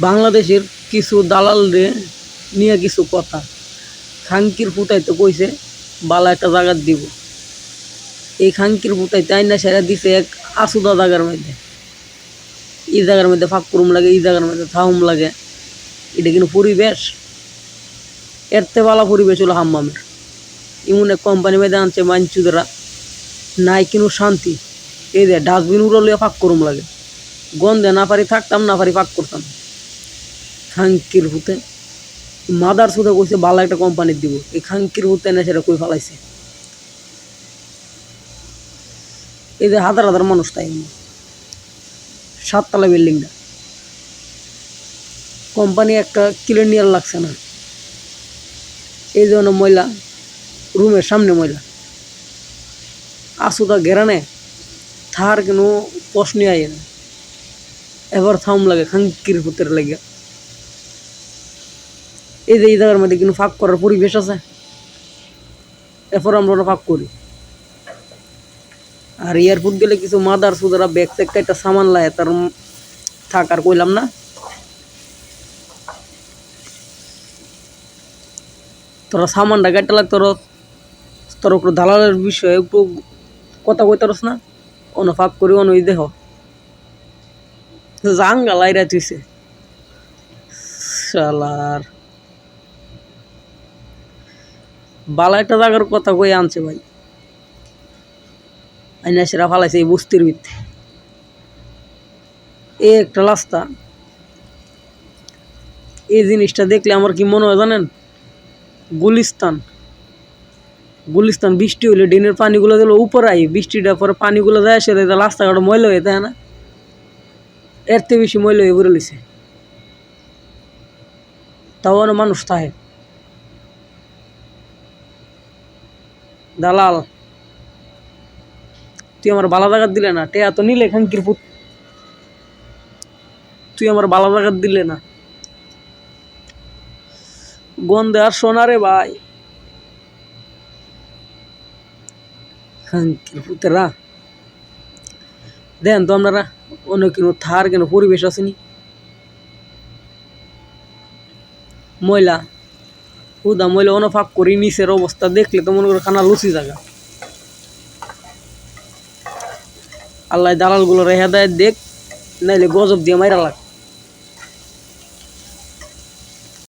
বাংলাদেশের কিছু দালালরে নিয়ে কিছু কথা। খাঙ্কির ফুটাইতে কইছে, বালা একটা জায়গা দিব। এই খাঙ্কির ফুটাইতে আইনা সেরা দিছে এক আসুদা জায়গার মধ্যে। এই জায়গার মধ্যে ফাঁক করুম লাগে, এই জায়গার মধ্যে থাউম লাগে। এটা কিন্তু পরিবেশ। এরতে বালা পরিবেশ হলো হাম্মামের। এমন এক কোম্পানি মধ্যে আনছে মানচুদরা। নাই কিন্তু শান্তি। এই যে ডাস্টবিন উড়লে ফাঁক করুম লাগে। গন্ধে না পারি থাকতাম, না পারি ফাঁক করতাম। খাঙ্কির হুতে মাদার সুদে কইছে ভালো একটা কোম্পানি দিব। এই খাঙ্কির হুতে না সেটা কই ফেলাইছে? এই যে হাজার হাজার মানুষ তাই সাততলা বিল্ডিংটা। কোম্পানি একটা ক্লিনিয়ার লাগছে না। এই জন্য ময়লা, রুমের সামনে ময়লা। আসুদা ঘেরানে থার কেন প্রশ্ন আয় এবার থাম লাগে খাঙ্কির ভূতের লাগে এই যে এই জায়গার মধ্যে কিন্তু ফাঁক করার পরিবেশ আছে। এরপর আমরা ফাঁক করি। আর এয়ারপোর্ট গেলে কিছু মাদার সুদারা ব্যাগ ট্যাগ একটা সামান লাগে তার থাক আর কইলাম না। তোরা সামানটা কেটে লাগ, তোর তোর দালালের বিষয়ে একটু কথা কইতারস না। অন ফাঁক করি, অন ওই দেহ। জাঙ্গা লাইরা তুইছে শালার বালা একটা জায়গার কথা কই আনছে ভাই? আইনা সেরা ফালাইছে এই বস্তির ভিত্তি। এই একটা রাস্তা। এই জিনিসটা দেখলে আমার কি মনে হয় জানেন? গুলিস্তান। গুলিস্তান বৃষ্টি হইলে ড্রেনের পানিগুলো দিল উপরে আই বৃষ্টিটা পরে পানিগুলো যায় সে রাস্তাঘাট ময়লা হয়ে তাই না। এর থেকে বেশি ময়লা হয়ে পড়ে লিছে তাও মানুষ থাকে। দালাল। তুই আমার বালা জাগাত দিলে না, টেয়া তো নিলে খাঙ্কির পুত। তুই আমার বালা জাগাত দিলে না। গন্ধে আর সোনা রে ভাই। খাঙ্কির পুতেরা দেন তো আপনারা অন্য কোনো থার, কেন পরিবেশ আসেনি ময়লা। হুদা অন ফাঁক করি, নিচের অবস্থা দেখলে তো মনে করো খানা লুচি জায়গা আল্লাহ দালালগুলোর হেদায়ত দেখ, নাইলে গজব দিয়ে মাইরা লাগ।